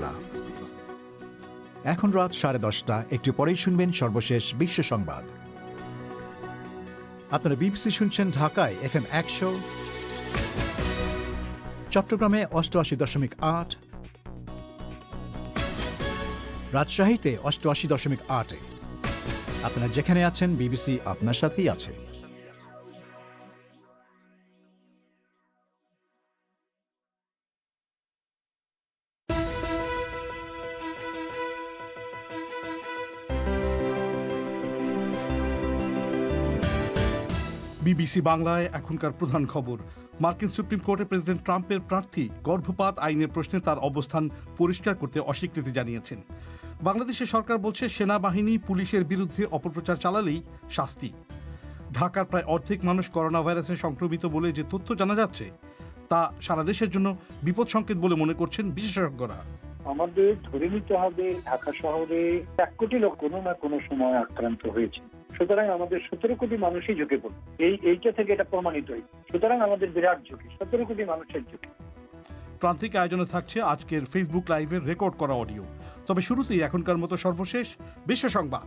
বাংলা। এখন রাত সাড়ে দশটা। একটু পরেই শুনবেন সর্বশেষ বিশ্ব সংবাদ। আপনারা বিবিসি শুনছেন ঢাকায় এফ এম একশো। চট্টগ্রামে অষ্টআশি দশমিক আট। রাজশাহীতে অষ্টআশি দশমিক আটে। আপনারা যেখানে আছেন, বিবিসি আপনার সাথেই আছে। বিবিসি বাংলায় এখনকার প্রধান খবর। মার্কিন সুপ্রিম কোর্টে প্রেসিডেন্ট ট্রাম্পের প্রার্থী গর্ভপাত আইনের প্রশ্নে তার অবস্থান পরিষ্কার করতে অস্বীকৃতি জানিয়েছেন। বাংলাদেশের সরকার বলছে সেনাবাহিনী পুলিশের বিরুদ্ধে অপপ্রচার চালালেই শাস্তি। ঢাকার প্রায় অর্ধেক মানুষ করোনা ভাইরাসে সংক্রমিত বলে যে তথ্য জানা যাচ্ছে, তা সারা দেশের জন্য বিপদ সংকেত বলে মনে করছেন বিশেষজ্ঞরা। আমাদের ধরে নিতে হবে ঢাকা শহরে এক কোটি লোক কোনো না কোনো সময় আক্রান্ত হয়েছে। সুতরাং আমাদের সতেরো কোটি মানুষই ঝুঁকে পড়বে এই এইটা থেকে এটা প্রমাণিত হয়েছে। সুতরাং আমাদের বিরাট ঝুঁকি সতেরো কোটি মানুষের ঝুঁকি। প্রান্তিক আয়োজনে থাকছে আজকের ফেসবুক লাইভের রেকর্ড করা অডিও তবে শুরুতেই এখনকার মতো সর্বশেষ বিশ্ব সংবাদ।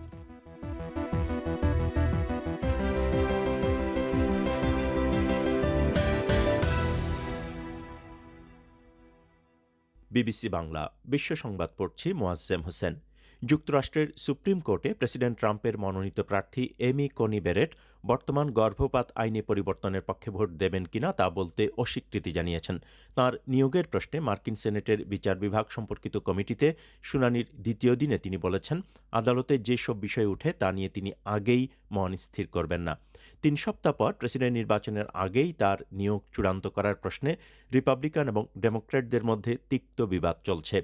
বিবিসি বাংলা বিশ্ব সংবাদ পড়ছি মোয়াজ্জেম হোসেন। যুক্তরাষ্ট্রের সুপ্রিম কোর্টে প্রেসিডেন্ট ট্রাম্পের মনোনীত প্রার্থী এমি কনি বেরেট বর্তমান গর্ভপাত আইনে পরিবর্তনের পক্ষে ভোট দেবেন কিনা তা বলতে অস্বীকৃতি জানিয়েছেন। তার নিয়োগের প্রশ্নে মার্কিন সেনেটের বিচার বিভাগ সম্পর্কিত কমিটিতে শুনানির দ্বিতীয় দিনে তিনি বলেছেন, আদালতে যেসব বিষয় উঠে তা নিয়ে তিনি আগেই মন স্থির করবেন না। তিন সপ্তাহ পর প্রেসিডেন্ট নির্বাচনের আগেই তার নিয়োগ চূড়ান্ত করার প্রশ্নে রিপাবলিকান এবং ডেমোক্র্যাটদের মধ্যে তিক্ত বিবাদ চলছে।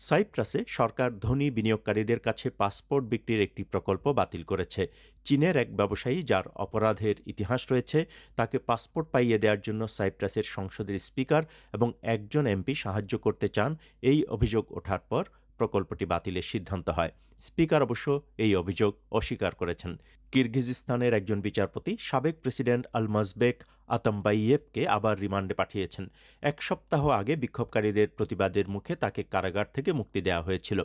সাইপ্রাসে সরকার ধনী বিনিয়োগকারীদের কাছে পাসপোর্ট বিক্রির একটি প্রকল্প বাতিল করেছে। চীনের এক ব্যবসায়ী যার অপরাধের ইতিহাস রয়েছে, তাকে পাসপোর্ট পাইয়ে দেওয়ার জন্য সাইপ্রাসের সংসদের স্পিকার এবং একজন এমপি সাহায্য করতে চান, এই অভিযোগ ওঠার পর প্রকল্পটি বাতিলের সিদ্ধান্ত হয়। স্পিকার অবশ্য এই অভিযোগ অস্বীকার করেছেন। কিরগিজিস্তানের একজন বিচারপতি, সাবেক প্রেসিডেন্ট আলমাজবেক আতম্বাইয়েবকে আবার রিমান্ডে পাঠিয়েছেন। এক সপ্তাহ আগে বিক্ষোভকারীদের প্রতিবাদের মুখে তাকে কারাগার থেকে মুক্তি দেওয়া হয়েছিল।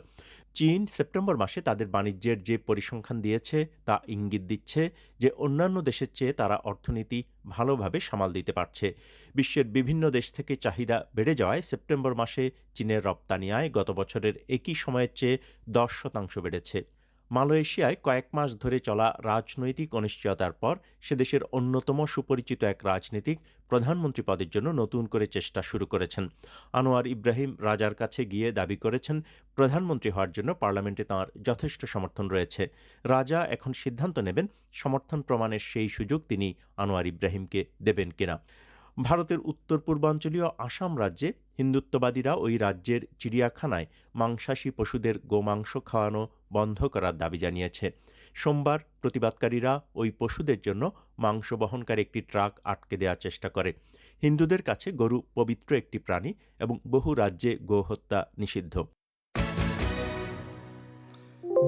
চীন সেপ্টেম্বর মাসে তাদের বাণিজ্যের যে পরিসংখ্যান দিয়েছে, তা ইঙ্গিত দিচ্ছে যে অন্যান্য দেশের চেয়ে তারা অর্থনীতি ভালোভাবে সামাল দিতে পারছে। বিশ্বের বিভিন্ন দেশ থেকে চাহিদা বেড়ে যাওয়ায় সেপ্টেম্বর মাসে চীনের রপ্তানি আয় গত বছরের একই সময়ের চেয়ে দশ শতাংশ বেড়েছে। মালয়েশিয়ায় কয়েক মাস ধরে চলা রাজনৈতিক অনিশ্চয়তার পর সে দেশের অন্যতম সুপরিচিত এক রাজনীতিক প্রধানমন্ত্রী পদের জন্য নতুন করে চেষ্টা শুরু করেছেন। আনোয়ার ইব্রাহিম রাজার কাছে গিয়ে দাবি করেছেন, প্রধানমন্ত্রী হওয়ার জন্য পার্লামেন্টে তাঁর যথেষ্ট সমর্থন রয়েছে। রাজা এখন সিদ্ধান্ত নেবেন সমর্থন প্রমাণের সেই সুযোগ তিনি আনোয়ার ইব্রাহিমকে দেবেন কিনা। ভারতের উত্তর পূর্বাঞ্চলীয় আসাম রাজ্যে হিন্দুত্ববাদীরা ওই রাজ্যের চিড়িয়াখানায় মাংসাশী পশুদের গোমাংস খাওয়ানো বন্ধ করার দাবি জানিয়েছে। সোমবার প্রতিবাদকারীরা ওই পশুদের জন্য মাংস বহনকারী একটি ট্রাক আটকে দেওয়ার চেষ্টা করে। হিন্দুদের কাছে গরু পবিত্র একটি প্রাণী এবং বহু রাজ্যে গোহত্যা নিষিদ্ধ।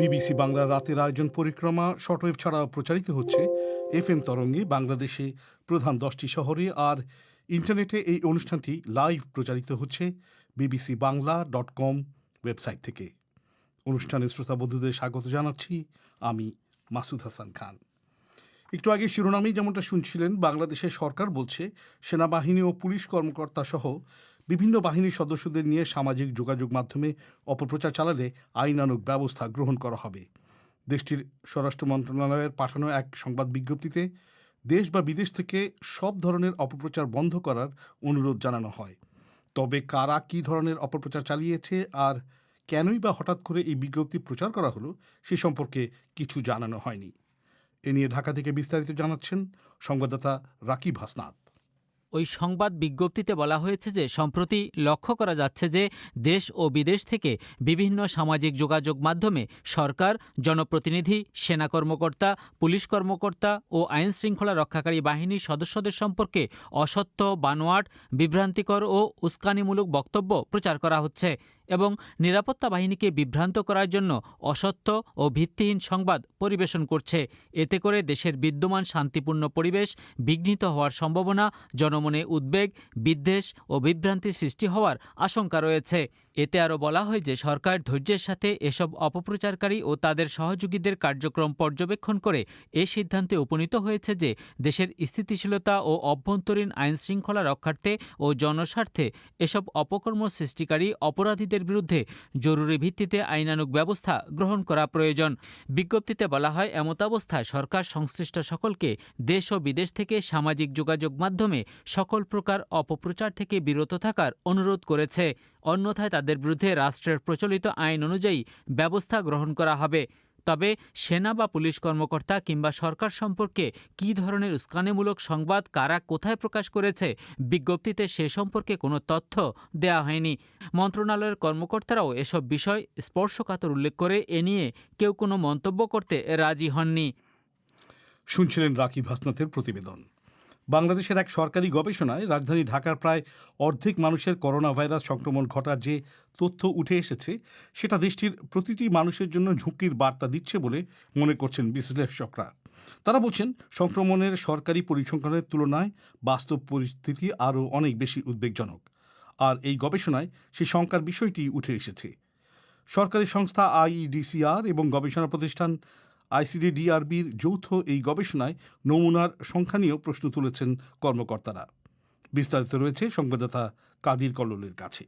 বিবিসি বাংলার রাতের আয়োজন পরিক্রমা শর্টওয়েভ ছাড়াও প্রচারিত হচ্ছে এফ এম তরঙ্গে বাংলাদেশে প্রধান দশটি শহরে আর ইন্টারনেটে এই অনুষ্ঠানটি লাইভ প্রচারিত হচ্ছে BBC Bangla dot com website থেকে। অনুষ্ঠানের শ্রোতা বন্ধুদের স্বাগত জানাচ্ছি আমি মাসুদ হাসান খান। একটু আগে শিরোনামেই যেমনটা শুনছিলেন, বাংলাদেশের সরকার বলছে, সেনাবাহিনী ও পুলিশ কর্মকর্তা সহ বিভিন্ন বাহিনীর সদস্যদের নিয়ে সামাজিক যোগাযোগ মাধ্যমে অপপ্রচার চালালে আইনানুগ ব্যবস্থা গ্রহণ করা হবে। দেশটির স্বরাষ্ট্র মন্ত্রণালয়ের পাঠানো এক সংবাদ বিজ্ঞপ্তিতে, দেশ বা বিদেশ থেকে সব ধরনের অপপ্রচার বন্ধ করার অনুরোধ জানানো হয়। তবে কারা কী ধরনের অপপ্রচার চালিয়েছে আর কেনই বা হঠাৎ করে এই বিজ্ঞপ্তি প্রচার করা হলো সে সম্পর্কে কিছু জানানো হয়নি। এ নিয়ে ঢাকা থেকে বিস্তারিত জানাচ্ছেন সংবাদদাতা রাকিব হাসনাত। ওই সংবাদ বিজ্ঞপ্তিতে বলা হয়েছে যে, সম্প্রতি লক্ষ্য করা যাচ্ছে যে, দেশ ও বিদেশ থেকে বিভিন্ন সামাজিক যোগাযোগ মাধ্যমে সরকার, জনপ্রতিনিধি, সেনা কর্মকর্তা, পুলিশ কর্মকর্তা ও আইন শৃঙ্খলা রক্ষাকারী বাহিনীর সদস্যদের সম্পর্কে অসত্য, বানোয়াট, বিভ্রান্তিকর ও উস্কানিমূলক বক্তব্য প্রচার করা হচ্ছে। এবং নিরাপত্তা বাহিনীকে বিভ্রান্ত করার জন্য অসত্য ও ভিত্তিহীন সংবাদ পরিবেশন করছে। এতে করে দেশের বিদ্যমান শান্তিপূর্ণ পরিবেশ বিঘ্নিত হওয়ার সম্ভাবনা, জনমনে উদ্বেগ, বিদ্বেষ ও বিভ্রান্তি সৃষ্টি হওয়ার আশঙ্কা রয়েছে। এতে আরও বলা হয় যে, সরকার ধৈর্যের সাথে এসব অপপ্রচারকারী ও তাদের সহযোগীদের কার্যক্রম পর্যবেক্ষণ করে এ সিদ্ধান্তে উপনীত হয়েছে যে, দেশের স্থিতিশীলতা ও অভ্যন্তরীণ আইনশৃঙ্খলা রক্ষার্থে ও জনস্বার্থে এসব অপকর্ম সৃষ্টিকারী অপরাধীদের বিরুদ্ধে জরুরি ভিত্তিতে আইনানুগ ব্যবস্থা গ্রহণ করা প্রয়োজন। বিজ্ঞপ্তিতে বলা হয় এমতাবস্থায় সরকার সংশ্লিষ্ট সকলকে দেশ ও বিদেশ থেকে সামাজিক যোগাযোগ মাধ্যমে সকল প্রকার অপপ্রচার থেকে বিরত থাকার অনুরোধ করেছে। অন্যথায় তাদের বিরুদ্ধে রাষ্ট্রের প্রচলিত আইন অনুযায়ী ব্যবস্থা গ্রহণ করা হবে। তবে সেনা বা পুলিশ কর্মকর্তা কিংবা সরকার সম্পর্কে কী ধরনের উস্কানিমূলক সংবাদ কারা কোথায় প্রকাশ করেছে বিজ্ঞপ্তিতে সে সম্পর্কে কোনো তথ্য দেয়া হয়নি। মন্ত্রণালয়ের কর্মকর্তারাও এসব বিষয় স্পর্শকাতর উল্লেখ করে এ নিয়ে কেউ কোনো মন্তব্য করতে রাজি হননি। শুনছিলেন রাকিব হাসনাথের প্রতিবেদন। বাংলাদেশের এক সরকারি গবেষণায় রাজধানী ঢাকার প্রায় অর্ধেক মানুষের করোনা ভাইরাস সংক্রমণ ঘটার যে তথ্য উঠে এসেছে, সেটা দেশটির প্রতিটি মানুষের জন্য ঝুঁকির বার্তা দিচ্ছে বলে মনে করছেন বিশ্লেষকরা। তারা বলছেন, সংক্রমণের সরকারি পরিসংখ্যানের তুলনায় বাস্তব পরিস্থিতি আরও অনেক বেশি উদ্বেগজনক। আর এই গবেষণায় সেই শঙ্কার বিষয়টি উঠে এসেছে। সরকারি সংস্থা আইইডিসিআর এবং গবেষণা প্রতিষ্ঠান আইসিডিডিআরবির যৌথ এই গবেষণায় নমুনার সংখ্যা নিয়েও প্রশ্ন তুলেছেন কর্মকর্তারা। বিস্তারিত রয়েছে সংবাদদাতা কাদির কল্লোলের কাছে।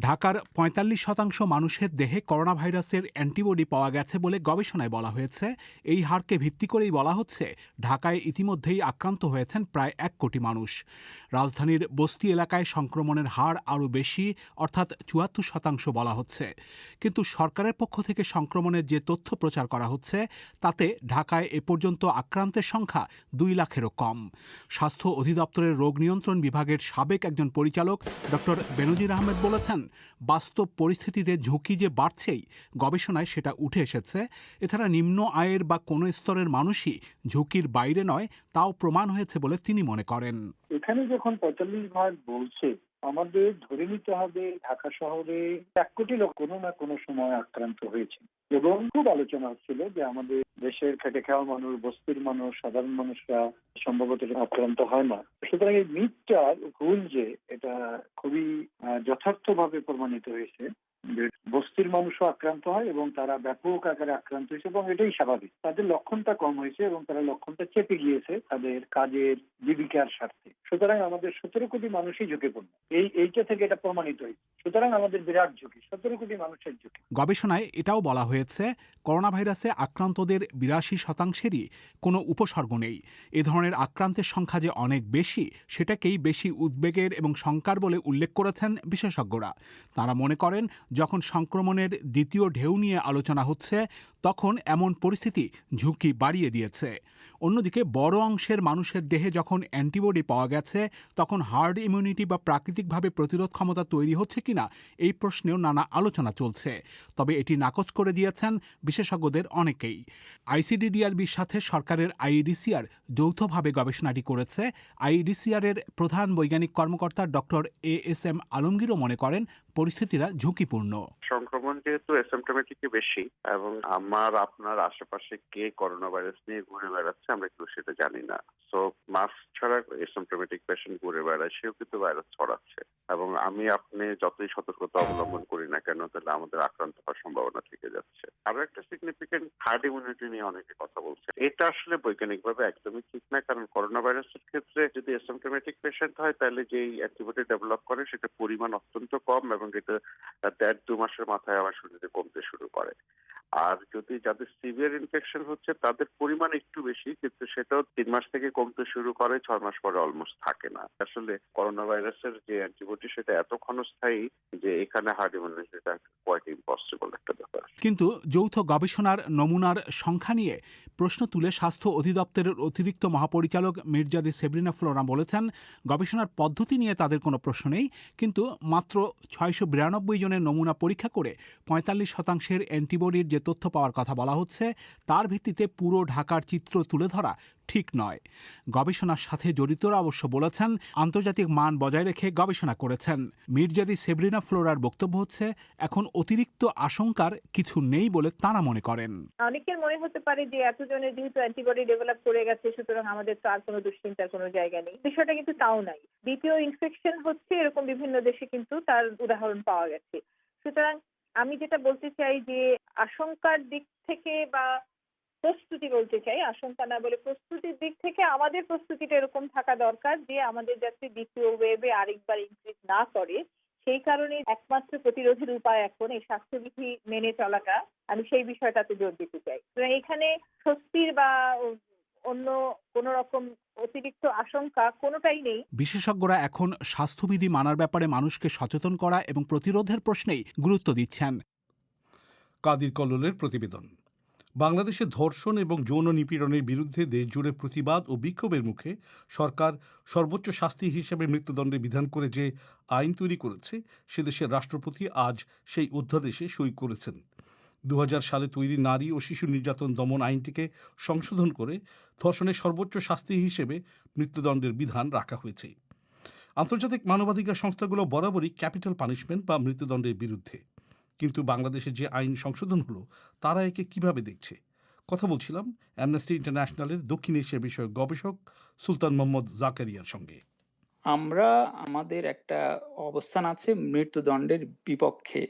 ঢাকার পঁয়তাল্লিশ শতাংশ মানুষের দেহে করোনা ভাইরাসের অ্যান্টিবডি পাওয়া গেছে বলে গবেষণায় বলা হয়েছে। এই হারকে ভিত্তি করেই বলা হচ্ছে, ঢাকায় ইতিমধ্যেই আক্রান্ত হয়েছেন প্রায় এক কোটি মানুষ। রাজধানীর বস্তি এলাকায় সংক্রমণের হার আরও বেশি, অর্থাৎ চুয়াত্তর শতাংশ বলা হচ্ছে। কিন্তু সরকারের পক্ষ থেকে সংক্রমণের যে তথ্য প্রচার করা হচ্ছে, তাতে ঢাকায় এ পর্যন্ত আক্রান্তের সংখ্যা দুই লাখেরও কম। স্বাস্থ্য অধিদপ্তরের রোগ নিয়ন্ত্রণ বিভাগের সাবেক একজন পরিচালক ডক্টর বেনজির আহমেদ বলেছেন বাস্তব পরিস্থিতিতে ঝুঁকি যে বাড়ছেই, গবেষণায় সেটা উঠে এসেছে। এছাড়া নিম্ন আয়ের বা কোনো স্তরের মানুষই ঝুঁকির বাইরে নয়, তাও প্রমাণ হয়েছে বলে তিনি মনে করেন। এখানে যখন পঁয়তাল্লিশ ভাগ বলছে আমাদের ধরে নিতে হবে ঢাকা শহরে এক কোটি লোক কোনো না কোনো সময় আক্রান্ত হয়েছে। এবং খুব আলোচনা হচ্ছিল যে আমাদের দেশের খেটে খাওয়া মানুষ, বস্তির মানুষ, সাধারণ মানুষরা সম্ভবত আক্রান্ত হয় না। সুতরাং এই মিথটা ভুল যে, এটা খুবই যথার্থভাবে প্রমাণিত হয়েছে। বস্তির মানুষও আক্রান্ত হয় এবং তারা ব্যাপক আকারে আক্রান্ত হয়েছে এবং এটাই স্বাভাবিক। তাদের লক্ষণটা কম হয়েছে এবং তারা লক্ষণটা চেপে গিয়েছে তাদের কাজের জীবিকার স্বার্থে। সুতরাং আমাদের সতেরো কোটি মানুষই ঝুঁকিপূর্ণ। এই, এইটা থেকে এটা প্রমাণিত হয়েছে। সুতরাং আমাদের বিরাট ঝুঁকি, সতেরো কোটি মানুষের ঝুঁকি। গবেষণায় এটাও বলা হয়েছে করোনা ভাইরাসে আক্রান্তদের বিরাশি শতাংশেরই কোনো উপসর্গ নেই। এ ধরনের আক্রান্তের সংখ্যা যে অনেক বেশি, সেটাকেই বেশি উদ্বেগের এবং শঙ্কার বলে উল্লেখ করেছেন বিশেষজ্ঞরা। তারা মনে করেন যখন সংক্রমণের দ্বিতীয় ঢেউ নিয়ে আলোচনা হচ্ছে তখন এমন পরিস্থিতি ঝুঁকি বাড়িয়ে দিয়েছে। অন্যদিকে বড় অংশের মানুষের দেহে যখন অ্যান্টিবডি পাওয়া গেছে, তখন হার্ড ইমিউনিটি বা প্রাকৃতিকভাবে প্রতিরোধ ক্ষমতা তৈরি হচ্ছে কিনা এই প্রশ্নেও নানা আলোচনা চলছে। তবে এটি নাকচ করে দিয়েছেন বিশেষজ্ঞদের অনেকেই। আইসিডিডিআরবির সাথে সরকারের আইইডিসিআর যৌথভাবে গবেষণাটি করেছে। আইইডিসিআর এর প্রধান বৈজ্ঞানিক কর্মকর্তা ডক্টর এ এস এম আলমগীরও মনে করেন পরিস্থিতিরা ঝুঁকিপূর্ণ। সংক্রমণ যেহেতু বেশি এবং আমার, আপনার আশেপাশে কে করোনা ভাইরাস নিয়ে ঘুরে বেড়াচ্ছে আমরা কেউ সেটা জানি না। সো মাস্ক ছাড়া অ্যাসিমটোমেটিক পেশেন্ট ঘুরে বেড়ায়, সেও কিন্তু ভাইরাস ছড়াচ্ছে। এবং আমি, আপনি যতই সতর্কতা অবলম্বন করি না কেন, তাহলে আমাদের আক্রান্ত হওয়ার সম্ভাবনা থেকে যাচ্ছে। আরও একটা সিগনিফিকেন্ট হার্ড ইমিউনিটি নিয়ে অনেকে কথা বলছে। এটা আসলে বৈজ্ঞানিকভাবে একদমই ঠিক না, কারণ করোনা ভাইরাসের ক্ষেত্রে যদি অ্যাসিমটোমেটিক পেশেন্ট হয়, তাহলে যেই অ্যান্টিবডি ডেভেলপ করে সেটা পরিমাণ অত্যন্ত কম এবং এটা দেড় দু মাসের মাথায় আমার শরীরে কমতে শুরু করে। আর যদি যাদের সিভিয়ার ইনফেকশন হচ্ছে, তাদের পরিমাণ একটু বেশি কিন্তু সেটাও তিন মাস থেকে কমতে শুরু করে, ছয় মাস পরে অলমোস্ট থাকে না। আসলে করোনা ভাইরাসের যে অ্যান্টিবডি সেটা এত ক্ষণস্থায়ী যে এখানে হার্ড ইমিউনিটিটা কোয়াইট ইম্পসিবল একটা ব্যাপার। কিন্তু যৌথ গবেষণার নমুনার সংখ্যা নিয়ে প্রশ্ন তুলে স্বাস্থ্য অধিদপ্তরের অতিরিক্ত মহাপরিচালক মির্জাদি সেব্রিনা ফ্লোরা বলেছেন, গবেষণার পদ্ধতি নিয়ে তাদের কোনো প্রশ্ন নেই, কিন্তু মাত্র ছয়শো বিরানব্বই জনের নমুনা পরীক্ষা করে পঁয়তাল্লিশ শতাংশের অ্যান্টিবডির যে তথ্য পাওয়ার কথা বলা হচ্ছে, তার ভিত্তিতে পুরো ঢাকার চিত্র তুলে ধরা ঠিক নয়। গবেষণার সাথে জড়িতরা অবশ্য বলেছেন, আন্তর্জাতিক মান বজায় রেখে গবেষণা করেছেন। মির্জাদি সেব্রিনা ফ্লোরার বক্তব্য হচ্ছে, এখন অতিরিক্ত আশঙ্কার কিছু নেই বলে তারা মনে করেন। অনেকের মনে হতে পারে যে এতজনের যেহেতু অ্যান্টিবডি ডেভেলপ করে গেছে, সুতরাং আমাদের তো আর কোনো দুশ্চিন্তার কোনো জায়গা নেই। বিষয়টা কিন্তু তাও নাই। দ্বিতীয় ইনফেকশন হচ্ছে এরকম বিভিন্ন দেশে কিন্তু তার উদাহরণ পাওয়া গেছে। সুতরাং আমি যেটা বলতে চাই যে আশঙ্কার দিক থেকে বা প্রস্তুতি বলতে চাই আশঙ্কা না বলে প্রস্তুতির দিক থেকে আমাদের প্রস্তুতিটা এরকম থাকা দরকার যে আমাদের যাতে দ্বিতীয় ওয়েভে আরেকবার ইনক্রিজ না করে। সেই কারণে একমাত্র প্রতিরোধের উপায় এখন এই স্বাস্থ্যবিধি মেনে চলাটা। আমি সেই বিষয়টাতে জোর দিতে চাই। এখানে স্বস্তির বা অন্য কোন রকম অতিরিক্ত আশঙ্কা কোনোটাই নেই। বিশেষজ্ঞরা এখন স্বাস্থ্যবিধি মানার ব্যাপারে মানুষকে সচেতন করা এবং প্রতিরোধের প্রশ্নেই গুরুত্ব দিচ্ছেন। কাদির কল্লোলের প্রতিবেদন। বাংলাদেশে ধর্ষণ এবং যৌন নিপীড়নের বিরুদ্ধে দেশজুড়ে প্রতিবাদ ও বিক্ষোভের মুখে সরকার সর্বোচ্চ শাস্তি হিসেবে মৃত্যুদণ্ডের বিধান করে যে আইন তৈরি করেছে, সে দেশের রাষ্ট্রপতি আজ সেই অধ্যাদেশে সই করেছেন। দু হাজার সালে তৈরি নারী ও শিশু নির্যাতন দমন আইনটিকে সংশোধন করে ধর্ষণের সর্বোচ্চ শাস্তি হিসেবে মৃত্যুদণ্ডের বিধান রাখা হয়েছে। আন্তর্জাতিক মানবাধিকার সংস্থাগুলো বরাবরই ক্যাপিটাল পানিশমেন্ট বা মৃত্যুদণ্ডের বিরুদ্ধে। কিন্তু বাংলাদেশে যে আইন সংশোধন হলো তারা একে কীভাবে দেখছে? কথা বলছিলাম অ্যামনেস্টি ইন্টারন্যাশনালের দক্ষিণ এশিয়া বিষয়ক গবেষক সুলতান মোহাম্মদ জাকারিয়ার সঙ্গে। আমরা আমাদের একটা অবস্থান আছে মৃত্যুদণ্ডের বিপক্ষে।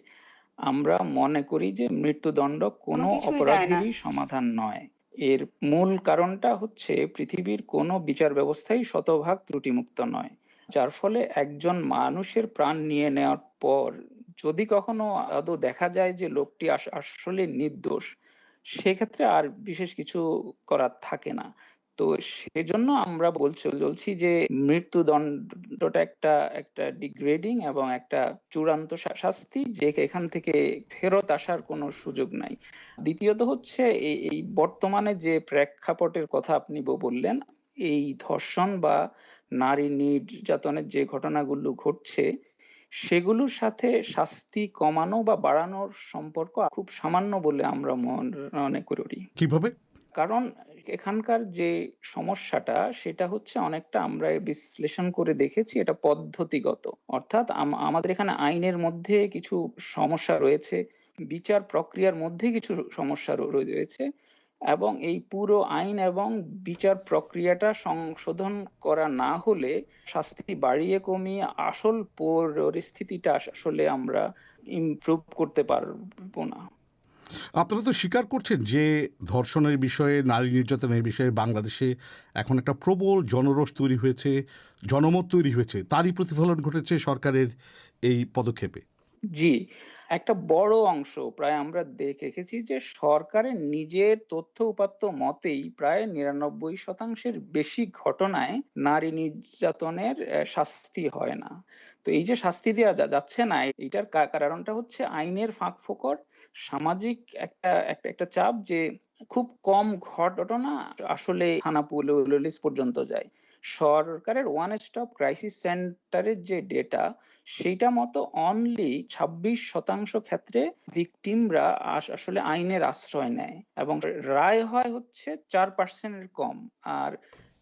আমরা মনে করি যে মৃত্যুদণ্ড কোনো অপরাধেরই সমাধান নয়। এর মূল কারণটা হচ্ছে পৃথিবীর কোনো বিচার ব্যবস্থাই শতভাগ ত্রুটিমুক্ত নয়। যার ফলে একজন মানুষের প্রাণ নিয়ে নেওয়ার পর যদি কখনো আদৌ দেখা যায় যে লোকটি আস- আসলে নির্দোষ, সেক্ষেত্রে আর বিশেষ কিছু করার থাকে না। তো সেজন্য আমরা বলছি বলছি যে মৃত্যুদণ্ডটা একটা একটা ডিগ্রেডিং এবং একটা চূড়ান্ত শাস্তি যে এখান থেকে ফেরত আসার কোনো সুযোগ নাই। দ্বিতীয়ত হচ্ছে এই বর্তমানে যে প্রেক্ষাপটের কথা আপনি বললেন, এই ধর্ষণ বা নারী নির্যাতনের যে ঘটনাগুলো ঘটছে সেগুলোর সাথে শাস্তি কমানো বা বাড়ানোর সম্পর্ক খুব সামান্য বলে আমরা মনে করি। কীভাবে? কারণ এখানকার যে সমস্যাটা সেটা হচ্ছে অনেকটা আমরা বিশ্লেষণ করে দেখেছি এটা পদ্ধতিগত। অর্থাৎ আমাদের এখানে আইনের মধ্যে কিছু সমস্যা রয়েছে বিচার প্রক্রিয়ার মধ্যে কিছু সমস্যা রয়ে- রয়েছে। এবং এই পুরো আইন এবং বিচার প্রক্রিয়াটা সংশোধন করা না হলে শাস্তি বাড়িয়ে কমিয়ে আসল পরিস্থিতিটা আসলে আমরা ইমপ্রুভ করতে পারব না। আপনারা তো স্বীকার করছেন যে ধর্ষণের বিষয়ে নারী নির্যাতনের বিষয়ে বাংলাদেশে এখন একটা প্রবল জনরোষ তৈরি হয়েছে জনমত তৈরি হয়েছে। তারই প্রতিফলন ঘটেছে সরকারের এই পদক্ষেপে। জি একটা বড় অংশ প্রায় আমরা দেখেছি যে সরকারের নিজের তথ্য উপাত্ত মতেই প্রায় নিরানব্বই শতাংশের বেশি ঘটনায় নারী নির্যাতনের শাস্তি হয় না। তো এই যে শাস্তি দেওয়া যাচ্ছে না এটার কারণটা হচ্ছে আইনের ফাঁক ফোকর, সামাজিক একটা একটা একটা চাপ যে খুব কম ঘটনা আসলে থানা পুলিশ পর্যন্ত যায়। সরকারের ওয়ান স্টপ ক্রাইসিস সেন্টারের যে ডেটা সেইটা মতো অনলি ছাব্বিশ শতাংশ ক্ষেত্রে ভিকটিমরা আসলে আইনের আশ্রয় নেয় এবং রায় হয় হচ্ছে চার পার্সেন্টের কম আর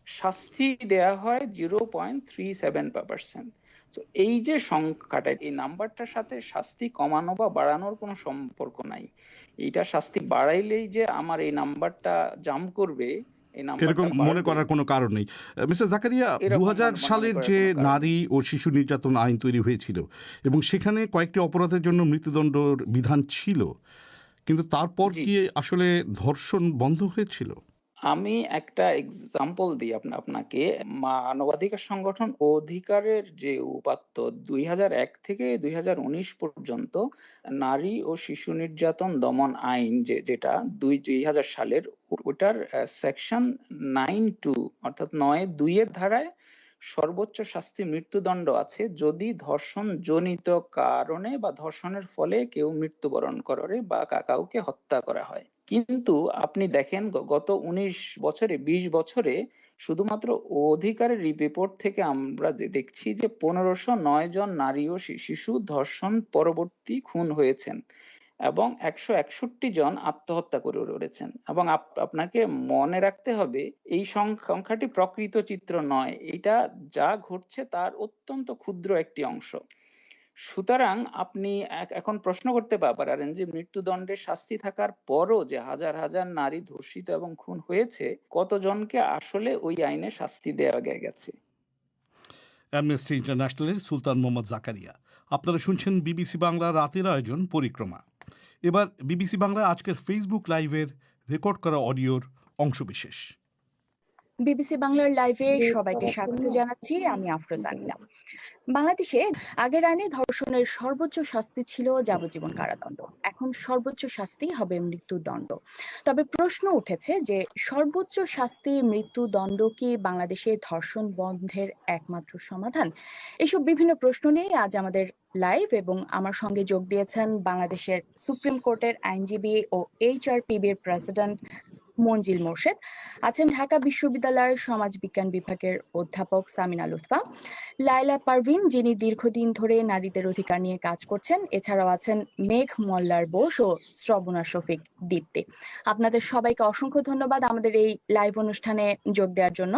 শাস্তি দেয়া হয় zero point three seven percent তো এই যে সংখ্যাটা, এই নাম্বারটার সাথে শাস্তি কমানো বা বাড়ানোর কোনো সম্পর্ক নাই। এইটা শাস্তি বাড়াইলেই যে আমার এই নাম্বারটা জাম্প করবে এরকম মনে করার কোনো কারণ নেই। মিস্টার জাকারিয়া দু সালের যে নারী ও শিশু নির্যাতন আইন তৈরি হয়েছিল এবং সেখানে কয়েকটি অপরাধের জন্য মৃত্যুদণ্ডর বিধান ছিল কিন্তু তারপর কি আসলে ধর্ষণ বন্ধ হয়েছিল? আমি একটা এক্সাম্পল দিই আপনা- আপনাকে। মানবাধিকার সংগঠন অধিকারের যে উপাত্ত দুই হাজার এক থেকে দুই হাজার উনিশ পর্যন্ত নারী ও শিশু নির্যাতন দমন আইন যে যেটা দুই দুই হাজার সালের ওটার সেকশন নাইন টু অর্থাৎ নয় দুইয়ের ধারায় সর্বোচ্চ শাস্তি মৃত্যুদণ্ড আছে যদি ধর্ষণ জনিত কারণে বা ধর্ষণের ফলে কেউ মৃত্যুবরণ করে বা কাউকে হত্যা করা হয়। কিন্তু আপনি দেখেন গত উনিশ বছরে, বিশ বছরে শুধুমাত্র অধিকারের রিপোর্ট থেকে আমরা দেখছি যে পনেরোশো নয় জন নারী ও শিশু ধর্ষণ পরবর্তী খুন হয়েছেন। এবং একশো একষট্টি জন আত্মহত্যা করে রয়েছেন এবং আপ- আপনাকে মনে রাখতে হবে, এই সংখ- সংখ্যাটি প্রকৃত চিত্র নয়। এটা যা ঘটছে তার অত্যন্ত ক্ষুদ্র একটি অংশ। সুতরাং আপনি এখন প্রশ্ন করতে পারেন যে মৃত্যুদণ্ডের শাস্তি থাকার পরও যে হাজার হাজার নারী ধর্ষিত এবং খুন হয়েছে, কতজনকে আসলে ওই আইনে শাস্তি দেওয়া গেছে? অ্যামনেস্টি ইন্টারন্যাশনালের সুলতান মোহাম্মদ জাকারিয়া। আপনারা শুনছেন বিবিসি বাংলা রাতের আয়োজন, পরিক্রমা। এবার বিবিসি বাংলা আজকের ফেসবুক লাইভের রেকর্ড করা অডিওর অংশবিশেষ। বিবিসি বাংলার লাইভে সবাইকে স্বাগত জানাচ্ছি আমি আফরোজ আমিনা বাংলাদেশে আগের আইনে ধর্ষণের সর্বোচ্চ শাস্তি ছিল যাবজ্জীবন কারাদণ্ড। এখন সর্বোচ্চ শাস্তি হবে মৃত্যুদণ্ড। তবে প্রশ্ন উঠেছে যে সর্বোচ্চ শাস্তি মৃত্যুদণ্ড কি বাংলাদেশে ধর্ষণ বন্ধের একমাত্র সমাধান? এসব বিভিন্ন প্রশ্ন নিয়ে আজ আমাদের লাইভ এবং আমার সঙ্গে যোগ দিয়েছেন বাংলাদেশের সুপ্রিম কোর্টের আইনজীবী ও এইচআরপিবির প্রেসিডেন্ট মঞ্জিল মোর্শেদ আছেন ঢাকা বিশ্ববিদ্যালয়ের সমাজ বিজ্ঞান বিভাগের অধ্যাপক সামিনা লুৎফা লাইলা পারভিন, যিনি দীর্ঘদিন ধরে নারীদের অধিকার নিয়ে কাজ করছেন, এছাড়াও আছেন মেঘ মল্লার বোস ও শ্রবণা শফিক দীপ্তি। আপনাদের সবাইকে অসংখ্য ধন্যবাদ আমাদের এই লাইভ অনুষ্ঠানে যোগ দেওয়ার জন্য।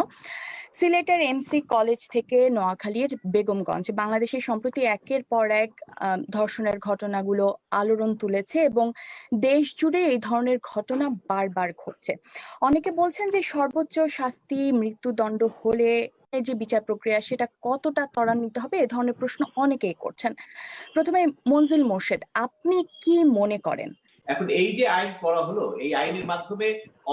সিলেটের এমসি কলেজ থেকে নোয়াখালীর বেগমগঞ্জ। বাংলাদেশে সম্প্রতি একের পর এক ধর্ষণের ঘটনাগুলো আলোড়ন তুলেছে এবং দেশ জুড়ে এই ধরনের ঘটনা বারবার ঘটছে। অনেকে বলছেন যে সর্বোচ্চ শাস্তি, মৃত্যুদণ্ড হলে যে বিচার প্রক্রিয়া, সেটা কতটা ত্বরান্বিত হবে? এ ধরনের প্রশ্ন অনেকেই করছেন। প্রথমে মঞ্জিল মোর্শেদ, আপনি কি মনে করেন? এখন এই যে আইন করা হলো, এই আইনের মাধ্যমে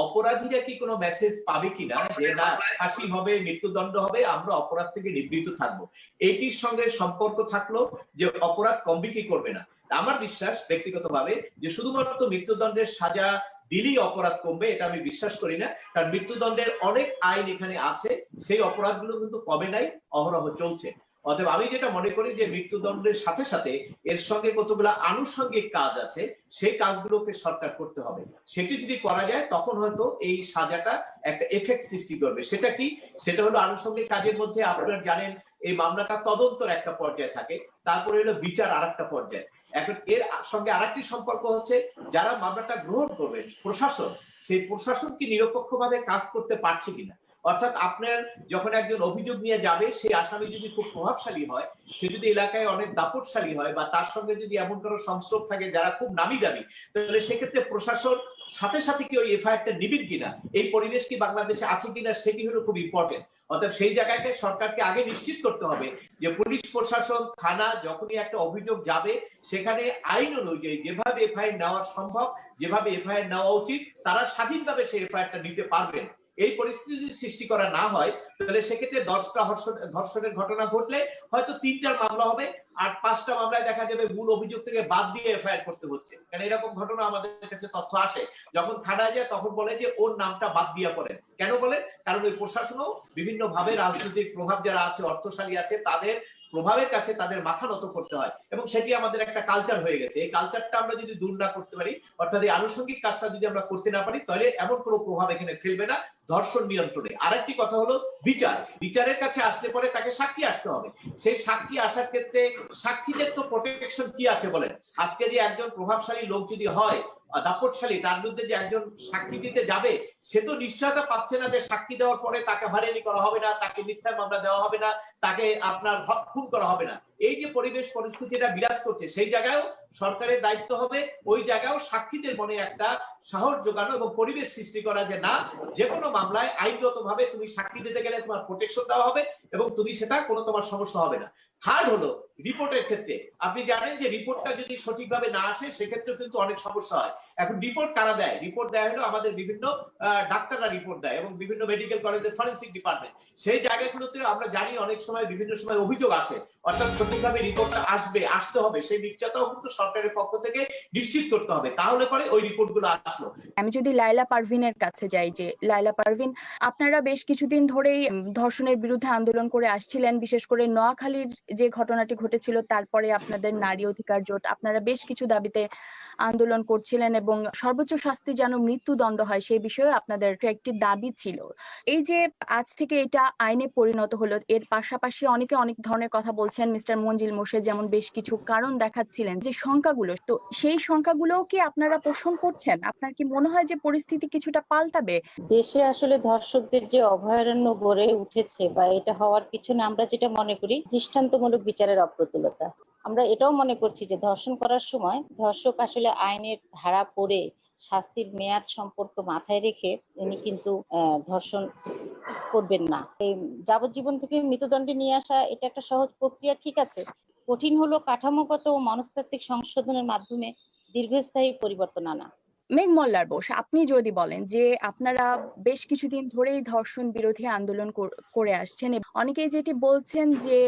অপরাধীরা কি কোনো মেসেজ পাবে কিনা? যে না, ফাঁসি হবে, মৃত্যুদণ্ড হবে, আমরা অপরাধ থেকে নিবৃত্ত থাকব। এইটির সঙ্গে সম্পর্ক থাকল যে অপরাধ কমবে কি করবে না। আমার বিশ্বাস ব্যক্তিগতভাবে যে শুধুমাত্র মৃত্যুদণ্ডের সাজা দিলেই অপরাধ কমবে, এটা আমি বিশ্বাস করি না। কারণ মৃত্যুদণ্ডের অনেক আইন এখানে আছে, সেই অপরাধগুলো কিন্তু কমে নাই, অহরহ চলছে। অতএব আমি যেটা মনে করি যে মৃত্যুদণ্ডের সাথে সাথে এর সঙ্গে কতগুলো আনুষঙ্গিক কাজ আছে, সেই কাজগুলোকে সরকার করতে হবে। সেটি যদি করা যায়, তখন হয়তো এই সাজাটা একটা এফেক্ট সৃষ্টি করবে। সেটা কি? সেটা হলো আনুষঙ্গিক কাজের মধ্যে আপনারা জানেন, এই মামলাটা তদন্তর একটা পর্যায়ে থাকে, তারপরে হলো বিচার আর একটা পর্যায়ে। এখন এর সঙ্গে আরেকটি সম্পর্ক হচ্ছে, যারা মামলাটা গ্রহণ করবেন, প্রশাসন, সেই প্রশাসন কি নিরপেক্ষভাবে কাজ করতে পারছে কিনা? অর্থাৎ আপনার যখন একজন অভিযোগ নিয়ে যাবে সেই আসামি যদি খুব প্রভাবশালী হয়, সে যদি এলাকায় অনেক দাপটশালী হয় বা তার সঙ্গে যদি এমন কোনো সংস্রব থাকে যারা খুব নামি দামি তাহলে সেক্ষেত্রে প্রশাসন সাথে সাথে কি ওই এফআইআরটা নিবেন কিনা? এই পরিবেশ কি বাংলাদেশে আছে কিনা সেটি হলো খুব ইম্পর্টেন্ট অর্থাৎ সেই জায়গাকে সরকারকে আগে নিশ্চিত করতে হবে যে পুলিশ, প্রশাসন, থানা যখনই একটা অভিযোগ যাবে, সেখানে আইন অনুযায়ী যেভাবে এফআইআর নেওয়া সম্ভব, যেভাবে এফআইআর নেওয়া উচিত, তারা স্বাধীনভাবে সেই এফআইআরটা নিতে পারবেন। এই পরিস্থিতি যদি সৃষ্টি করা না হয়, তাহলে সেক্ষেত্রে দশটা ধর্ষণের ঘটনা ঘটলে হয়তো তিনটার মামলা হবে আর পাঁচটা মামলায় দেখা যাবে মূল অভিযোগ থেকে বাদ দিয়ে এফআইআর করতে হচ্ছে। কারণ এরকম ঘটনা আমাদের কাছে তথ্য আসে। যখন থানায় যায় তখন বলে যে ওর নামটা বাদ দিয়া পড়েন কেন বলে কারণ ওই প্রশাসনও বিভিন্ন ভাবে রাজনৈতিক প্রভাব যারা আছে, অর্থশালী আছে, তাদের প্রভাবের কাছে তাদের মাথা নত করতে হয় এবং সেটি আমাদের একটা কালচার হয়ে গেছে। এই কালচারটা আমরা যদি দূর না করতে পারি, অর্থাৎ এই আনুষঙ্গিক কাজটা যদি আমরা করতে না পারি, তাহলে এমন কোনো প্রভাব এখানে ফেলবে না ধর্ষণ নিয়ন্ত্রণে। আরেকটি কথা হলো বিচার। বিচারের কাছে আসতে পরে তাকে সাক্ষী আসতে হবে। সেই সাক্ষী আসার ক্ষেত্রে সাক্ষীদের তো প্রোটেকশন কি আছে বলেন? আজকে যে একজন প্রভাবশালী লোক যদি হয় দাপটশালী, তার বিরুদ্ধে যে একজন সাক্ষী দিতে যাবে, সে তো নিশ্চয়তা পাচ্ছে না যে সাক্ষী দেওয়ার পরে তাকে হয়রানি করা হবে না, তাকে মিথ্যা মামলা দেওয়া হবে না, তাকে আপনার খুন করা হবে না। এই যে পরিবেশ পরিস্থিতিটা বিরাজ করছে, সেই জায়গায়ও সরকারের দায়িত্ব হবে, ওই জায়গায়ও সাক্ষীদের মনে একটা সাহস জোগানো এবং পরিবেশ সৃষ্টি করা যে না, যে কোনো মামলায় আইনগত ভাবে তুমি সাক্ষী দিতে গেলে তোমার প্রোটেকশন দেওয়া হবে এবং তুমি সেটা কোনো তোমার সমস্যা হবে না। থার্ড হলো রিপোর্টের ক্ষেত্রে। আপনি জানেন যে রিপোর্টটা যদি সঠিকভাবে না আসে সেক্ষেত্রে কিন্তু অনেক সমস্যা হয়। এখন রিপোর্ট কারা দেয়? রিপোর্ট দেয় হলো আমাদের বিভিন্ন ডাক্তাররা রিপোর্ট দেয় এবং বিভিন্ন মেডিকেল কলেজের ফরেন্সিক ডিপার্টমেন্ট সেই জায়গাগুলোতে আমরা জানি অনেক সময়, বিভিন্ন সময় অভিযোগ আসে। অর্থাৎ সঠিকভাবে রিপোর্টটা আসবে, আসতে হবে। সেই নিশ্চয়তাও কিন্তু সরকারের পক্ষ থেকে নিশ্চিত করতে হবে। তাহলে পরে ওই রিপোর্টগুলো আসলো। আমি যদি লায়লা পারভিনের কাছে যাই, যে লায়লা পারভিন, আপনারা বেশ কিছুদিন ধরেই ধর্ষণের বিরুদ্ধে আন্দোলন করে আসছিলেন, বিশেষ করে নোয়াখালীর যে ঘটনাটি ঘটেছিল, তারপরে আপনাদের নারী অধিকার জোট, আপনারা বেশ কিছু দাবিতে আন্দোলন করছিলেন এবং সর্বোচ্চ শাস্তি যেন মৃত্যুদণ্ড হয়, সেই বিষয়ে আপনাদের একটি দাবি ছিল। এই যে আজ থেকে এটা আইনে পরিণত হলো, এর পাশাপাশি অনেকে অনেক ধরনের কথা বলছে। বলছেন মিস্টার মঞ্জিল মোর্শেদ যেমন বেশ কিছু কারণ দেখাচ্ছিলেন যে সংখ্যাগুলো, তো সেই সংখ্যাগুলো কি আপনারা পোষণ করছেন? আপনার কি মনে হয় যে পরিস্থিতি কিছুটা পাল্টাবে? দেশে আসলে ধর্ষকদের যে অভয়ারণ্য গড়ে উঠেছে বা এটা হওয়ার পিছনে আমরা যেটা মনে করি, দৃষ্টান্তমূলক বিচারের অপ্রতুলতা। আমরা এটাও মনে করছি যে ধর্ষণ করার সময় ধর্ষক আসলে আইনের ধারা পড়ে শাস্তির মেয়াদ সম্পর্ক মাথায় রেখে ইনি কিন্তু ধর্ষণ করবেন না। এই যাবজ্জীবন থেকে মৃত্যুদণ্ডে নিয়ে আসা এটা একটা সহজ প্রক্রিয়া, ঠিক আছে। কঠিন হলো কাঠামোগত ও মনস্তাত্ত্বিক সংশোধনের মাধ্যমে দীর্ঘস্থায়ী পরিবর্তন আনা। মেঘ মোল্লার বোস, আপনি যদি বলেন যে আপনারা বেশ কিছুদিন ধরেই ধর্ষণ বিরোধী আন্দোলন করে আসছেন অনেকেই যেটি বলছেন যে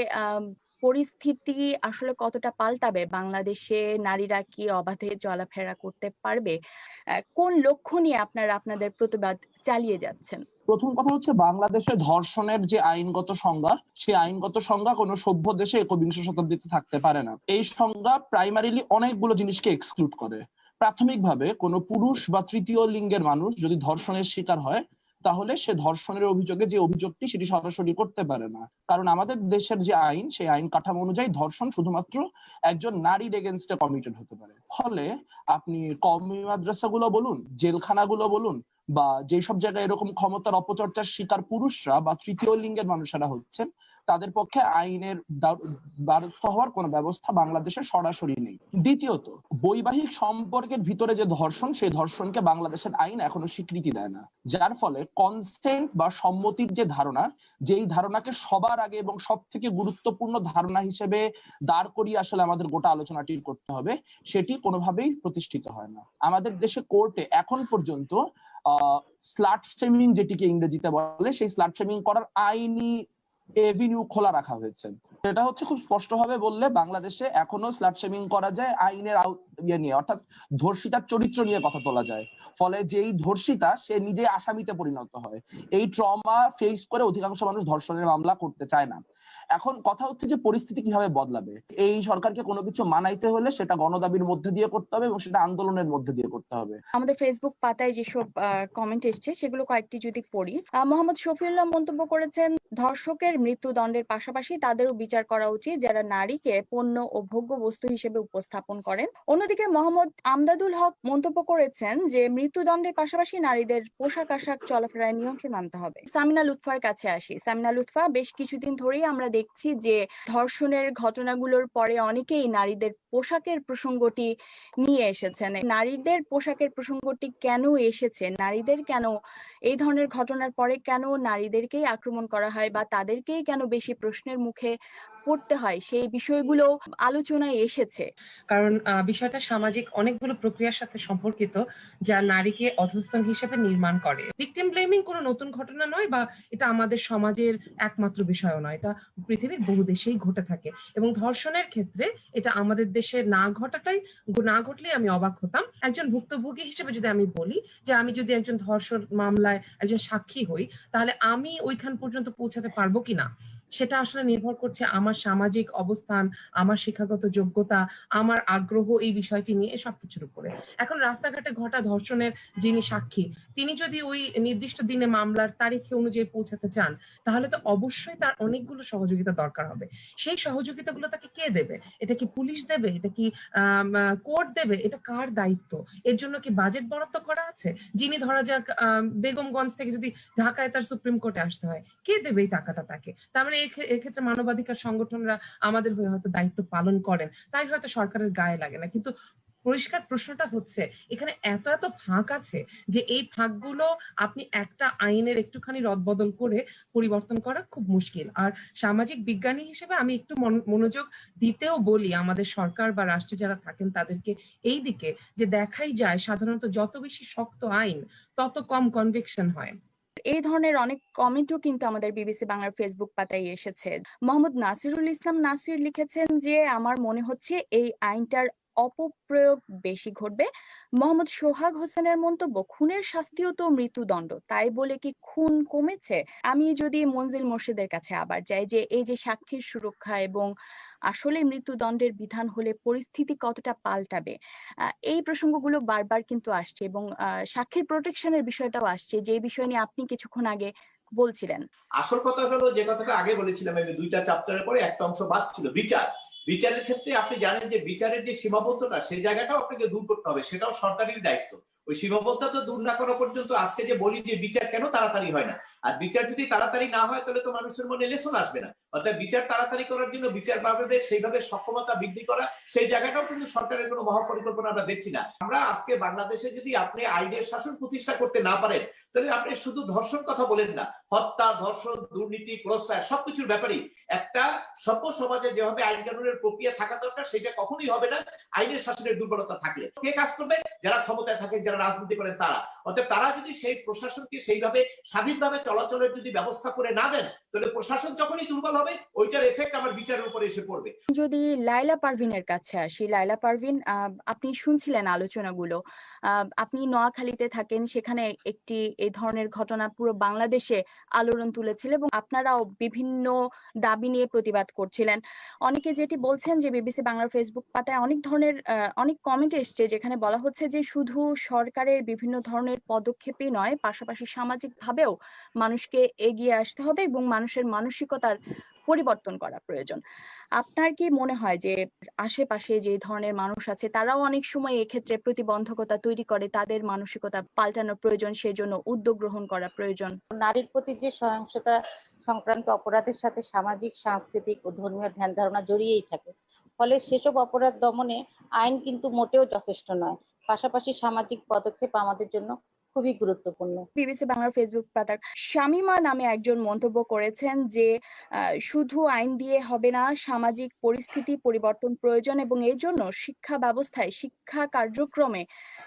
পরিস্থিতি আসলে কতটা পাল্টাবে? বাংলাদেশে নারীরা কি অবাধে চলাফেরা করতে পারবে? কোন লক্ষ্য নিয়ে আপনারা আপনাদের প্রতিবাদ চালিয়ে যাচ্ছেন? প্রথম কথা হচ্ছে বাংলাদেশে ধর্ষণের যে আইনগত সংজ্ঞা সেই আইনগত সংজ্ঞা কোনো সভ্য দেশে একবিংশ শতাব্দীতে থাকতে পারে না। এই সংজ্ঞা প্রাইমারিলি অনেকগুলো জিনিসকে এক্সক্লুড করে। প্রাথমিকভাবে কোনো পুরুষ বা তৃতীয় লিঙ্গের মানুষ যদি ধর্ষণের শিকার হয় তাহলে সে ধর্ষণের অভিযোগে যে অভিযোগটি সেটি সরাসরি করতে পারে না। কারণ আমাদের দেশের যে আইন, সেই আইন কাঠামো অনুযায়ী ধর্ষণ শুধুমাত্র একজন নারীর এগেনস্টে কমিটেড হতে পারে। ফলে আপনি কওমি মাদ্রাসাগুলো বলুন, জেলখানাগুলো বলুন বা যেসব জায়গায় এরকম ক্ষমতার অপচর্চার শিকার পুরুষরা বা তৃতীয় লিঙ্গের মানুষেরা হচ্ছেন, তাদের পক্ষে আইনের দ্বারস্থ হওয়ার কোনো ব্যবস্থা বাংলাদেশে সরাসরি নেই। দ্বিতীয়ত, বৈবাহিক সম্পর্কের ভিতরে যে ধর্ষণ, সেই ধর্ষণকে বাংলাদেশের আইন এখনও স্বীকৃতি দেয় না। যার ফলে কনসেন্ট বা সম্মতির যে ধারণা, যেই ধারণাকে সবার আগে এবং সব থেকে গুরুত্বপূর্ণ ধারণা হিসেবে দাঁড় করিয়ে আসলে আমাদের গোটা আলোচনাটি করতে হবে, সেটি কোনোভাবেই প্রতিষ্ঠিত হয় না। আমাদের দেশে কোর্টে এখন পর্যন্ত শেমিং যেটিকে ইংরেজিতে বলে, সেই শেমিং করার আইনি এভিনিউ খোলা রাখা হয়েছে। হচ্ছে খুব স্পষ্টভাবে বললে বাংলাদেশে এখনও স্লাট শেমিং করা যায় আইনের ইয়ে নিয়ে, অর্থাৎ ধর্ষিতার চরিত্র নিয়ে কথা তোলা যায়। ফলে যেই ধর্ষিতা, সে নিজে আসামিতে পরিণত হয়। এই ট্রমা ফেস করে অধিকাংশ মানুষ ধর্ষণের মামলা করতে চায় না। এখন কথা হচ্ছে যে পরিস্থিতি কীভাবে বদলাবে? এই সরকারকে কোনো কিছু মানাইতে হলে সেটা গণদাবির মধ্যে দিয়ে করতে হবে এবং সেটা আন্দোলনের মধ্যে দিয়ে করতে হবে। আমাদের ফেসবুক পাতায় যেসব কমেন্ট এসছে, সেগুলো কয়েকটি যদি পড়ি মোহাম্মদ শফিউল্লাহ মন্তব্য করেছেন, ধর্ষকের মৃত্যুদণ্ডের পাশাপাশি তাদেরও বিচার করা উচিত যারা নারীকে পণ্য ও ভোগ্য বস্তু হিসেবে উপস্থাপন করেন। অন্যদিকে মোহাম্মদ আমদাদুল হক মন্তব্য করেছেন যে মৃত্যুদণ্ডের পাশাপাশি নারীদের পোশাক আশাক চলাফেরায় নিয়ন্ত্রণ আনতে হবে। সামিনা লুৎফার কাছে আসি। সামিনা লুৎফা, বেশ কিছুদিন ধরেই আমরা দেখছি যে ধর্ষণের ঘটনাগুলোর পরে অনেকেই নারীদের পোশাকের প্রসঙ্গটি নিয়ে এসেছেন। নারীদের পোশাকের প্রসঙ্গটি কেন এসেছে? নারীদের কেন এই ধরনের ঘটনার পরে কেন নারীদেরকেই আক্রমণ করা হয় বা তাদেরকেই কেন বেশি প্রশ্নের মুখে পড়তে হয়, সেই বিষয়গুলো আলোচনায় এসেছে। কারণ বিষয়টা সামাজিক অনেকগুলো প্রক্রিয়ার সাথে সম্পর্কিত যা নারীকে অধস্তন হিসেবে নির্মাণ করে। ভিকটিম ব্লেমিং কোনো নতুন ঘটনা নয় বা এটা আমাদের সমাজের একমাত্র বিষয়ও নয়, এটা পৃথিবীর বহু দেশেই ঘটে থাকে। এবং ধর্ষণের ক্ষেত্রে এটা আমাদের দেশে না ঘটাটাই, না ঘটলেই আমি অবাক হতাম। একজন ভুক্তভোগী হিসেবে যদি আমি বলি যে আমি যদি একজন ধর্ষণ মামলায় একজন সাক্ষী হই, তাহলে আমি ওইখান পর্যন্ত পৌঁছাতে পারব কিনা? সেটা আসলে নির্ভর করছে আমার সামাজিক অবস্থান, আমার শিক্ষাগত যোগ্যতা, আমার আগ্রহ এই বিষয়টি নিয়ে সবকিছুর উপরে। এখন রাস্তাঘাটে ঘটা ধর্ষণের যিনি সাক্ষী, তিনি যদি ওই নির্দিষ্ট দিনে মামলার তারিখে অনুযায়ী পৌঁছাতে চান, তাহলে তো অবশ্যই তার অনেকগুলো সহযোগিতা দরকার হবে। সেই সহযোগিতাগুলো তাকে কে দেবে? এটা কি পুলিশ দেবে? এটা কি কোর্ট দেবে? এটা কার দায়িত্ব? এর জন্য কি বাজেট বরাদ্দ করা আছে? যিনি ধরা যাক বেগমগঞ্জ থেকে যদি ঢাকায় তার সুপ্রিম কোর্টে আসতে হয়, কে দেবে এই টাকাটা তাকে? তার মানে এক্ষেত্রে মানবাধিকার সংগঠনরা আমাদের হয়ে হয়তো দায়িত্ব পালন করেন। তাই হয়তো সরকারের গায়ে লাগে না। কিন্তু পরিষ্কার প্রশ্নটা হচ্ছে, এখানে এত এত ফাঁক আছে যে এই ফাঁকগুলো আপনি একটা আইনের একটুখানি রদবদল করে পরিবর্তন করা খুব মুশকিল। আর সামাজিক বিজ্ঞানী হিসেবে আমি একটু মন- মনোযোগ দিতেও বলি, আমাদের সরকার বা রাষ্ট্রে যারা থাকেন তাদেরকে এই দিকে যে দেখাই যায়, সাধারণত যত বেশি শক্ত আইন, তত কম কনভিকশন হয়। এই ধরনের অনেক কমেন্টও কিন্তু আমাদের বিবিসি বাংলার ফেসবুক পাতায় এসেছে। মোহাম্মদ নাসিরুল ইসলাম নাসির লিখেছেন যে, আমার মনে হচ্ছে এই আইনটার অপপ্রয়োগ বেশি ঘটবে। মোহাম্মদ সোহাগ হোসেনের মন্তব্য, খুনের শাস্তিও তো মৃত্যুদণ্ড, তাই বলে কি খুন কমেছে? আমি যদি মঞ্জিল মোর্শেদের কাছে আবার যাই যে এই যে সাক্ষীর সুরক্ষা এবং আসলে মৃত্যুদণ্ডের বিধান হলে পরিস্থিতি কতটা পাল্টাবে এই প্রসঙ্গগুলো বারবার কিন্তু আসছে এবং সাক্ষীর প্রোটেকশনের বিষয়টাও আসছে। যে বিষয় নিয়ে আপনি কিছুক্ষণ আগে বলছিলেন। আসল কথা হলো যে কথাটা আগে বলেছিলাম দুইটা চ্যাপ্টারের পরে একটা অংশ বাদ ছিল, বিচার। বিচারের ক্ষেত্রে আপনি জানেন যে বিচারের যে সীমাবদ্ধতা, সেই জায়গাটাও আপনাকে দূর করতে হবে, সেটাও সরকারের দায়িত্ব। ওই সীমাবদ্ধতা তো দূর না করা পর্যন্ত আজকে যে বলি যে বিচার কেন তাড়াতাড়ি হয় না? আর বিচার যদি তাড়াতাড়ি না হয়, তাহলে তো মানুষের মনে লেসন আসবে না। অর্থাৎ বিচার তাড়াতাড়ি করার জন্য বিচার ভাবে সেইভাবে সক্ষমতা বৃদ্ধি করা, সেই জায়গাটাও কিন্তু সরকারের কোনো মহাপরিকল্পনা আমরা দেখছি না। আমরা আজকে বাংলাদেশে যদি আপনি আইনের শাসন প্রতিষ্ঠা করতে না পারেন, তাহলে আপনি শুধু ধর্ষণ কথা বলেন না। হত্যা, ধর্ষণ, দুর্নীতি ক্রসফায়ার সবকিছুর ব্যাপারেই একটা সভ্য সমাজে যেভাবে আইন কানুনের প্রক্রিয়া থাকা দরকার, সেটা কখনোই হবে না। আইনের শাসনের দুর্বলতা থাকলে কে কাজ করবে? যারা ক্ষমতায় থাকে, যারা রাজনীতি করেন তারা। অতএব তারা যদি সেই প্রশাসনকে সেইভাবে স্বাধীনভাবে চলাচলের যদি ব্যবস্থা করে না দেন, তাহলে প্রশাসন যখনই দুর্বল হবে, ওইটার এফেক্ট আমার বিচারের উপরে এসে পড়বে। যদি লাইলা পারভিনের কাছে আসি লাইলা পারভিন আপনি শুনছিলেন আলোচনাগুলো। আপনি নোয়াখালীতে থাকেন, সেখানে একটি এই ধরনের ঘটনা পুরো বাংলাদেশে আলোড়ন তুলেছিল এবং আপনারাও বিভিন্ন দাবি নিয়ে প্রতিবাদ করছিলেন। অনেকে যেটি বলছেন যে বিবিসি বাংলার ফেসবুক পাতায় অনেক ধরনের অনেক কমেন্ট এসছে যেখানে বলা হচ্ছে যে শুধু সরকারের বিভিন্ন ধরনের পদক্ষেপই নয়, পাশাপাশি সামাজিকভাবেও মানুষকে এগিয়ে আসতে হবে এবং মানুষের মানসিকতার পরিবর্তন করা প্রয়োজন। আপনার কি মনে হয় যে আশেপাশে যে ধরনের মানুষ আছে, তারাও অনেক সময় এক্ষেত্রে প্রতিবন্ধকতা তৈরি করে, তাদের মানসিকতা পাল্টানো প্রয়োজন, সেজন্য উদ্যোগ গ্রহণ করা প্রয়োজন? নারীর প্রতি যে সহিংসতা সংক্রান্ত অপরাধের সাথে সামাজিক, সাংস্কৃতিক ও ধর্মীয় ধ্যান ধারণা জড়িয়েই থাকে। ফলে সেসব অপরাধ দমনে আইন কিন্তু মোটেও যথেষ্ট নয়। পাশাপাশি সামাজিক পদক্ষেপ আমাদের জন্য খুবই গুরুত্বপূর্ণ। বিবিসি বাংলার ফেসবুক পাতার শামিমা নামে একজন মন্তব্য করেছেন যে শুধু আইন দিয়ে হবে না সামাজিক পরিস্থিতি পরিবর্তন প্রয়োজন এবং এই জন্য শিক্ষা ব্যবস্থায় শিক্ষা কার্যক্রমে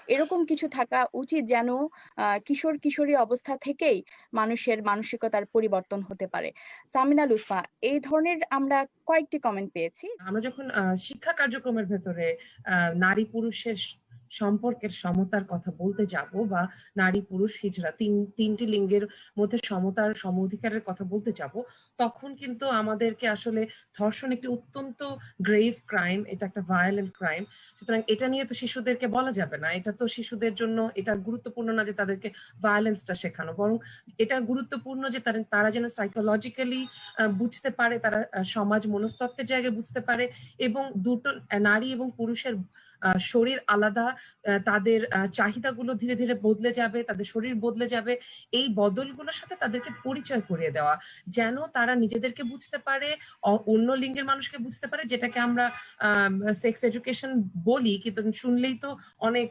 এরকম কিছু থাকা উচিত যেন আহ, কিশোর কিশোরী অবস্থা থেকেই মানুষের মানসিকতার পরিবর্তন হতে পারে। সামিনা লুৎফা এই ধরনের আমরা কয়েকটি কমেন্ট পেয়েছি। আমরা যখন শিক্ষা কার্যক্রমের ভেতরে নারী পুরুষের সম্পর্কের সমতার কথা বলতে যাব বা নারী পুরুষ হিজড়া তিন, তিনটি লিঙ্গের মধ্যে সমতার সম অধিকারের কথা বলতে যাব, তখন কিন্তু আমাদেরকে আসলে ধর্ষণ একটি অত্যন্ত গ্রেভ ক্রাইম এটা একটা ভায়োলেন্ট ক্রাইম সুতরাং এটা নিয়ে তো শিশুদেরকে বলা যাবে না। এটা তো শিশুদের জন্য এটা গুরুত্বপূর্ণ না যে তাদেরকে ভায়োলেন্সটা শেখানো। বরং এটা গুরুত্বপূর্ণ যে তারা যেন সাইকোলজিক্যালি বুঝতে পারে, তারা সমাজ মনস্তত্ত্বের জায়গায় বুঝতে পারে এবং দুটো, নারী এবং পুরুষের শরীর আলাদা তাদের চাহিদাগুলো ধীরে ধীরে বদলে যাবে, তাদের শরীর বদলে যাবে। এই বদলগুলোর সাথে তাদেরকে পরিচয় করিয়ে দেওয়া, যেন তারা নিজেদেরকে বুঝতে পারে অন্য লিঙ্গের মানুষকে বুঝতে পারে, যেটাকে আমরা সেক্স এডুকেশন বলি, কিন্তু শুনলেই তো অনেক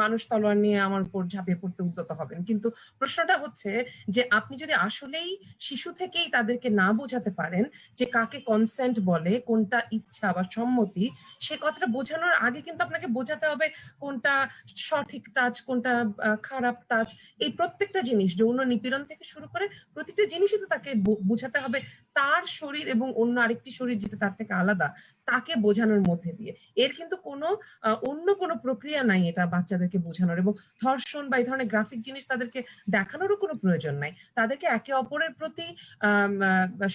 মানুষ তলোয়ার নিয়ে আমার উপর ঝাঁপিয়ে পড়তে উদ্যত হবেন। কিন্তু প্রশ্নটা হচ্ছে যে, আপনি যদি আসলেই শিশু থেকেই তাদেরকে না বোঝাতে পারেন যে, কাকে কনসেন্ট বলে, কোনটা ইচ্ছা বা সম্মতি, সে কথাটা বোঝানোর আগে কিন্তু আপনাকে বোঝাতে হবে কোনটা সঠিক টাচ কোনটা খারাপ টাচ এই প্রত্যেকটা জিনিস যৌন নিপীড়ন থেকে শুরু করে প্রতিটা জিনিসই তো তাকে বোঝাতে হবে। তার শরীর এবং অন্য আরেকটি শরীর যেটা তার থেকে আলাদা। তাকে বোঝানোর মধ্যে দিয়ে। এর কিন্তু কোনো অন্য কোনো প্রক্রিয়া নাই এটা বাচ্চাদেরকে বোঝানোর এবং ধর্ষণ বা এই ধরনের গ্রাফিক জিনিস তাদেরকে দেখানোরও কোনো প্রয়োজন নাই। তাদেরকে একে অপরের প্রতি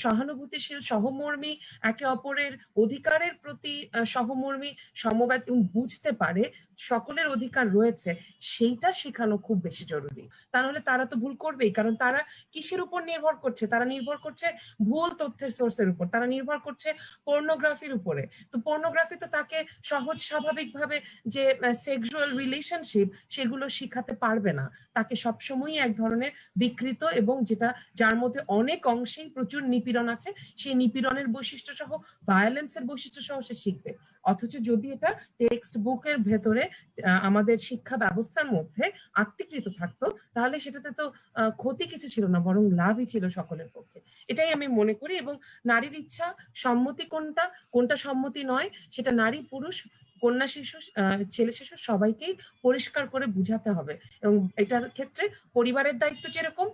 সহানুভূতিশীল, সহমর্মী, একে অপরের অধিকারের প্রতি সহমর্মী সমবাদ এবং বুঝতে পারে সকলের অধিকার রয়েছে, সেইটা শেখানো খুব বেশি জরুরি। তা নাহলে তারা তো ভুল করবেই, কারণ তারা কিসের উপর নির্ভর করছে? তারা নির্ভর করছে ভুল তথ্যের সোর্সের উপর। তারা নির্ভর করছে পর্নোগ্রাফির উপরে। তো পর্নোগ্রাফি তো তাকে সহজ স্বাভাবিকভাবে যে সেক্সুয়াল রিলেশনশিপ সেগুলো শিখাতে পারবে না। তাকে সবসময়ই এক ধরনের বিকৃত এবং যেটা যার মধ্যে অনেক অংশেই প্রচুর নিপীড়ন আছে, সেই নিপীড়নের বৈশিষ্ট্য সহ ভায়োলেন্সের বৈশিষ্ট্য সহ সে শিখবে। অথচ যদি এটা টেক্সট বুকের ভেতরে আমাদের শিক্ষা ব্যবস্থার মধ্যে আত্মীকৃত থাকতো, তাহলে সেটাতে তো ক্ষতি কিছু ছিল না, বরং লাভই ছিল সকলের পক্ষে। এটাই আমি মনে করি এবং নারীর ইচ্ছা সম্মতি কোনটা কোনটা সম্মতি নয়, সেটা নারী, পুরুষ, কন্যা শিশু ছেলে শিশু সবাইকেই পরিষ্কার করে বুঝাতে হবে। এবং এটার ক্ষেত্রে পরিবারের দায়িত্ব যেরকম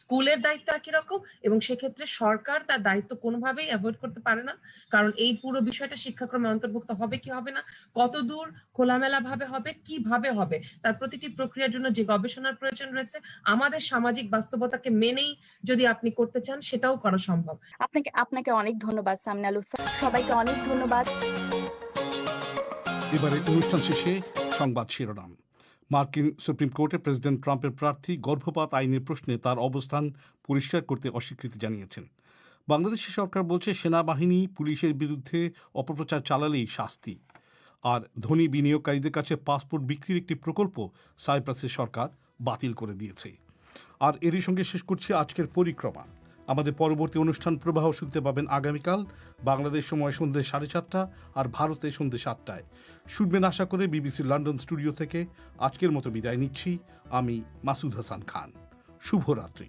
স্কুলের দায়িত্ব একই রকম এবং সেক্ষেত্রে সরকার তার দায়িত্ব কোনোভাবেই অ্যাভয়েড করতে পারে না। কারণ এই পুরো বিষয়টা শিক্ষাক্রমে অন্তর্ভুক্ত হবে কি হবে না কত দূর খোলামেলা ভাবে হবে কীভাবে হবে তার প্রতিটি প্রক্রিয়ার জন্য যে গবেষণার প্রয়োজন রয়েছে আমাদের সামাজিক বাস্তবতাকে মেনেই যদি আপনি করতে চান সেটাও করা সম্ভব। আপনাকে আপনাকে অনেক ধন্যবাদ সামিনা সবাইকে অনেক ধন্যবাদ। এবারে অনুষ্ঠান শেষে সংবাদ শিরোনাম। মার্কিন সুপ্রিম কোর্টে প্রেসিডেন্ট ট্রাম্পের প্রার্থী গর্ভপাত আইনের প্রশ্নে তার অবস্থান পরিষ্কার করতে অস্বীকৃতি জানিয়েছেন। বাংলাদেশের সরকার বলছে সেনাবাহিনী পুলিশের বিরুদ্ধে অপপ্রচার চালালেই শাস্তি। আর ধনী বিনিয়োগকারীদের কাছে পাসপোর্ট বিক্রির একটি প্রকল্প সাইপ্রাসের সরকার বাতিল করে দিয়েছে। আর এরই সঙ্গে শেষ করছি আজকের পরিক্রমা। আমাদের পরবর্তী অনুষ্ঠান প্রবাহ শুনতে পাবেন আগামীকাল বাংলাদেশ সময় সন্ধ্যে সাড়ে সাতটা আর ভারতে সন্ধ্যে সাতটায়। শুনবেন আশা করে বিবিসি লন্ডন স্টুডিও থেকে। আজকের মতো বিদায় নিচ্ছি। আমি মাসুদ হাসান খান। শুভরাত্রি।